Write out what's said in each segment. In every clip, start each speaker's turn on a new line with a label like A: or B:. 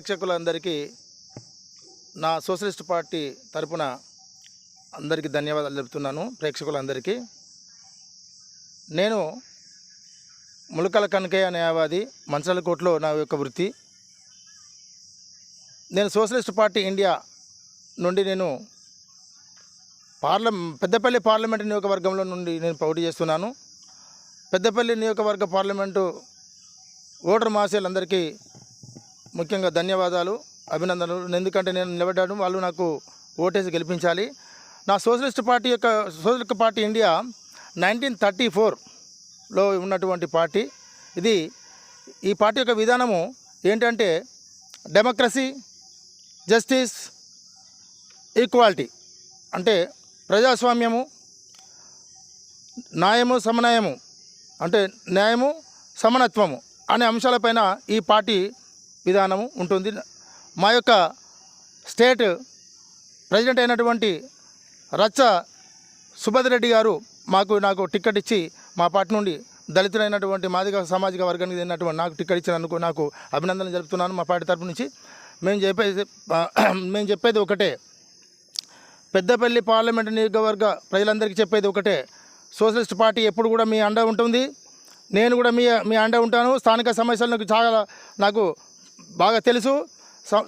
A: ప్రేక్షకులందరికీ నా socialist party తరపున అందరికీ ధన్యవాదాలు చెప్తున్నాను ప్రేక్షకులందరికీ. నేను ములకల కనకయ్య న్యాయవాది మంచాలకోట్లో నా యొక్క వృత్తి. నేను సోషలిస్ట్ పార్టీ ఇండియా నుండి నేను పార్లమె పెద్దపల్లి పార్లమెంటు నియోజకవర్గంలో నుండి నేను పోటీ చేస్తున్నాను. పెద్దపల్లి నియోజకవర్గ పార్లమెంటు ఓటర్ మహాశయులందరికీ ముఖ్యంగా ధన్యవాదాలు అభినందనలు. ఎందుకంటే నేను నిలబడ్డాను వాళ్ళు నాకు ఓటేసి గెలిపించాలి. నా సోషలిస్ట్ పార్టీ యొక్క socialist party India nineteen thirty ఫోర్లో ఉన్నటువంటి పార్టీ. ఇది ఈ పార్టీ యొక్క విధానము ఏంటంటే డెమోక్రసీ జస్టిస్ ఈక్వాలిటీ. అంటే ప్రజాస్వామ్యము న్యాయము సమన్వయము. అంటే న్యాయము సమానత్వము అనే అంశాలపైన ఈ పార్టీ విధానము ఉంటుంది. మా యొక్క స్టేట్ ప్రెసిడెంట్ అయినటువంటి రచ్చ సుభద్ర రెడ్డి గారు మాకు నాకు టికెట్ ఇచ్చి మా పార్టీ నుండి దళితులైనటువంటి మాదిగ సామాజిక వర్గానికి చెందినటువంటి నాకు టికెట్ ఇచ్చినందుకు నాకు అభినందనలు జరుపుతున్నాను మా పార్టీ తరపు నుంచి. మేము చెప్పేది మేము చెప్పేది ఒకటే. పెద్దపల్లి పార్లమెంటు నియోజకవర్గ ప్రజలందరికీ చెప్పేది ఒకటే. సోషలిస్ట్ పార్టీ ఎప్పుడు కూడా మీ అండ ఉంటుంది. నేను కూడా మీ మీ అండ ఉంటాను. స్థానిక సమస్యలు నాకు చాలా నాకు బాగా తెలుసు.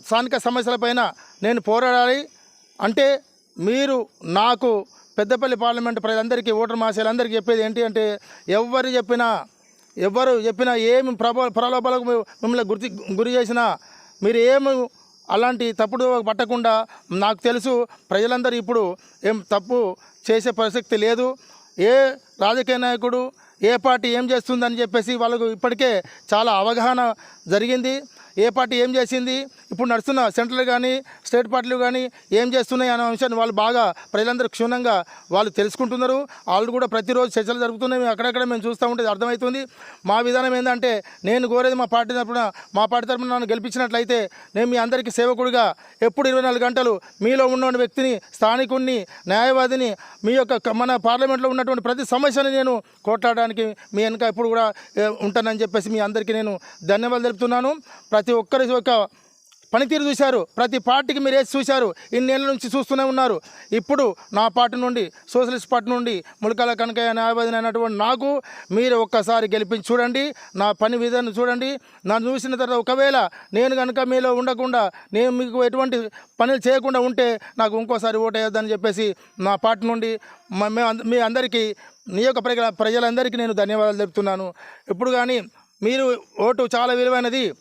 A: స్థానిక సమస్యలపైన నేను పోరాడాలి. అంటే మీరు నాకు పెద్దపల్లి పార్లమెంట్ ప్రజలందరికీ ఓటర్ మాసాలందరికీ చెప్పేది ఏంటి అంటే ఎవరు చెప్పినా ఎవరు చెప్పినా ఏమి ప్రబో ప్రలోభాలకు మిమ్మల్ని గుర్తి గురి చేసినా మీరు ఏమి అలాంటి తప్పుడు పట్టకుండా నాకు తెలుసు ప్రజలందరూ ఇప్పుడు ఏం తప్పు చేసే ప్రసక్తి లేదు. ఏ రాజకీయ నాయకుడు ఏ పార్టీ ఏం చేస్తుందని చెప్పేసి వాళ్ళకు ఇప్పటికే చాలా అవగాహన జరిగింది. ఏ పార్టీ ఏం చేసింది? ఇప్పుడు నడుస్తున్న సెంట్రల్ కానీ స్టేట్ పార్టీలు కానీ ఏం చేస్తున్నాయి అనే అంశాన్ని వాళ్ళు బాగా ప్రజలందరూ క్షుణ్ణంగా వాళ్ళు తెలుసుకుంటున్నారు. వాళ్ళు కూడా ప్రతిరోజు చర్చలు జరుగుతున్నాయి మేము అక్కడక్కడ మేము చూస్తూ ఉంటే అర్థమవుతుంది. మా విధానం ఏంటంటే నేను కోరేది మా పార్టీ తరఫున మా పార్టీ తరఫున నన్ను గెలిపించినట్లయితే నేను మీ అందరికీ సేవకుడిగా ఎప్పుడు ఇరవై నాలుగు గంటలు మీలో ఉన్న వ్యక్తిని స్థానికుడిని న్యాయవాదిని మీ యొక్క మన పార్లమెంట్లో ఉన్నటువంటి ప్రతి సమస్యని నేను కొట్లాడడానికి మీ వెనుక ఎప్పుడు కూడా ఉంటానని చెప్పేసి మీ అందరికీ నేను ధన్యవాదాలు తెలుపుతున్నాను. ప్రతి ఒక్కరి యొక్క పనితీరు చూశారు. ప్రతి పార్టీకి మీరు వేసి చూశారు. ఇన్నేళ్ళ నుంచి చూస్తూనే ఉన్నారు. ఇప్పుడు నా పార్టీ నుండి సోషలిస్ట్ పార్టీ నుండి ములకాల కనకయ్య న్యాయవాదిని అయినటువంటి నాకు మీరు ఒక్కసారి గెలిపించి చూడండి. నా పని విధానం చూడండి. నన్ను చూసిన తర్వాత ఒకవేళ నేను కనుక మీలో ఉండకుండా నేను మీకు ఎటువంటి పనులు చేయకుండా ఉంటే నాకు ఇంకోసారి ఓటు చెప్పేసి నా పార్టీ నుండి మ- మే మీ అందరికీ నియోజక ప్రజల ప్రజలందరికీ నేను ధన్యవాదాలు చెప్తున్నాను ఇప్పుడు కానీ మీరు ఓటు చాలా విలువైనది.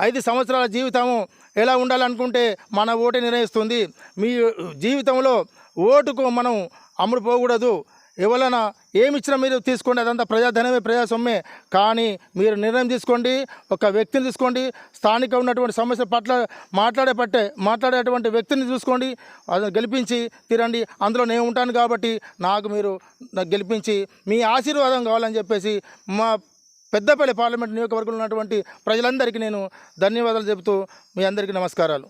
A: ఐదు సంవత్సరాల జీవితము ఎలా ఉండాలనుకుంటే మన ఓటు నిర్ణయిస్తుంది. మీ జీవితంలో ఓటుకు మనం అమ్ముడు పోకూడదు. ఎవరైనా ఏమి ఇచ్చినా మీరు తీసుకోండి. అదంతా ప్రజాధనమే ప్రజాస్వామ్యమే. కానీ మీరు నిర్ణయం తీసుకోండి. ఒక వ్యక్తిని తీసుకోండి. స్థానిక ఉన్నటువంటి సమస్య పట్ల మాట్లాడే పట్టే మాట్లాడేటువంటి వ్యక్తిని చూసుకోండి. అది గెలిపించి తీరండి. అందులో నేను ఉంటాను కాబట్టి నాకు మీరు నాకు గెలిపించి మీ ఆశీర్వాదం కావాలని చెప్పేసి మా పెద్దపల్లి పార్లమెంట్ నియోజకవర్గంలో ఉన్నటువంటి ప్రజలందరికీ నేను ధన్యవాదాలు చెబుతూ మీ అందరికీ నమస్కారాలు.